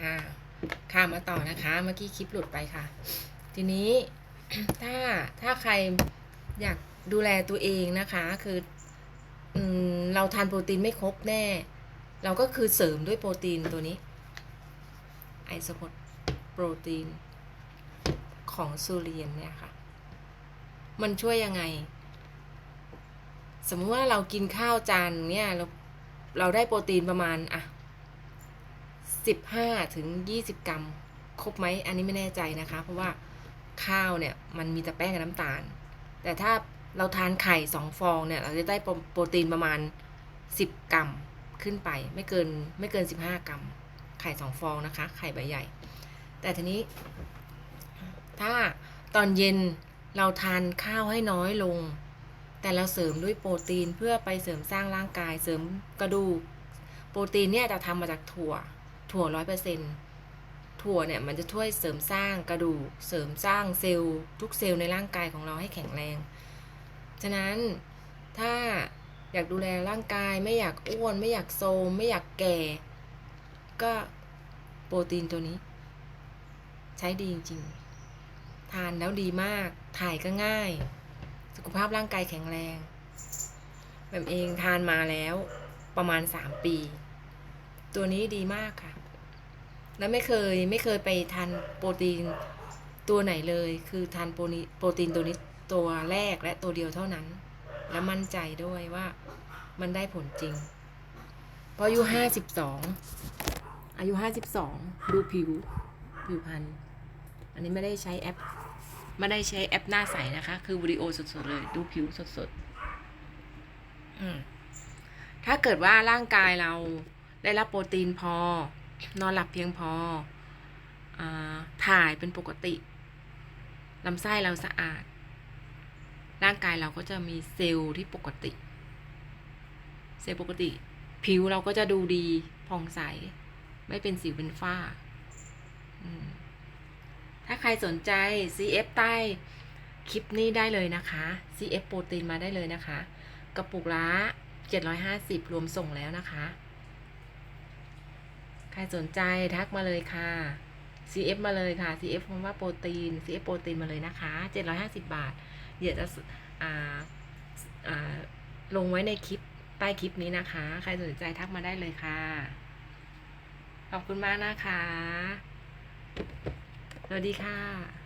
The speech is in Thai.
อ่าค่ะมาต่อนะคะเมื่อกี้คลิปหลุดไปค่ะ ทีนี้ถ้าถ้าใครอยากดูแลตัวเองนะคะคืออืมเราทานโปรตีนไม่ครบแน่ เราก็คือเสริมด้วยโปรตีนตัวนี้ไอโซโพดโปรตีนของซูเรียนเนี่ยค่ะ มันช่วยยังไง สมมติว่าเรากินข้าวจานเนี่ยเราเราได้โปรตีนประมาณอะ สิบห้าถึงยี่สิบกรัม ครบไหมอันนี้ไม่แน่ใจนะคะ เพราะว่าข้าวเนี่ยมันมีแต่แป้งกับน้ำตาล แต่ถ้าเราทานไข่สองฟองเนี่ยเราจะได้โปรโปรตีนประมาณสิบกรัมขึ้นไปไม่เกินไม่เกินสิบห้ากรัม ไข่สองฟองนะคะ ไข่ใบใหญ่ แต่ทีนี้ ถ้าตอนเย็นเราทานข้าวให้น้อยลง แต่เราเสริมด้วยโปรตีนเพื่อไปเสริมสร้างร่างกายเสริมกระดูกโปรตีนเนี่ยจะทำมาจากถั่ว ถั่วร้อยเปอร์เซ็นถั่วเนี่ยมันจะช่วยเสริมสร้างกระดูก เสริมสร้างเซลล์ทุกเซลล์ในร่างกายของเราให้แข็งแรง ฉะนั้นถ้าอยากดูแลร่างกายไม่อยากอ้วน ไม่อยากโทรมไม่อยากแก่ ก็โปรตีนตัวนี้ ใช้ดีจริงๆทานแล้วดีมาก ถ่ายก็ง่าย สุขภาพร่างกายแข็งแรงแบบเองทานมาแล้วประมาณสามปี ตัวนี้ดีมากค่ะ แล้วไม่เคยไม่เคยไปทานโปรตีนตัวไหนเลย คือทานโปรนีโปรตีนตัวนี้ตัวแรกและตัวเดียวเท่านั้น และมั่นใจด้วยว่ามันได้ผลจริงเพราะอายุห้าสิบสองอายุห้าสิบสองดูผิวผิวพรรณอันนี้ไม่ได้ใช้แอปไม่ได้ใช้แอปหน้าใสนะคะ คือวิดีโอสดๆเลย ดูผิวสดๆอืมถ้าเกิดว่าร่างกายเราได้รับโปรตีนพอ นอนหลับเพียงพออถ่ายเป็นปกติลำไส้เราสะอาด ร่างกายเราก็จะมีเซลล์ที่ปกติ เซลล์ปกติ ผิวเราก็จะดูดีผ่องใส ไม่เป็นสิวเป็นฝ้า ถ้าใครสนใจ CF ใต้คลิปนี้ได้เลยนะคะ CF โปรตีนมาได้เลยนะคะ กระปุกละ750 รวมส่งแล้วนะคะ ครสนใจทักมาเลยค่ะ CF มาเลยค่ะ CF คำว่าโปรตีน CF โปรตีนมาเลยนะคะ 750 บาท เดี๋ยวจะลงไว้ในคลิปใต้คลิปนี้นะคะ ใครสนใจทักมาได้เลยค่ะ ขอบคุณมากนะคะ สวัสดีค่ะ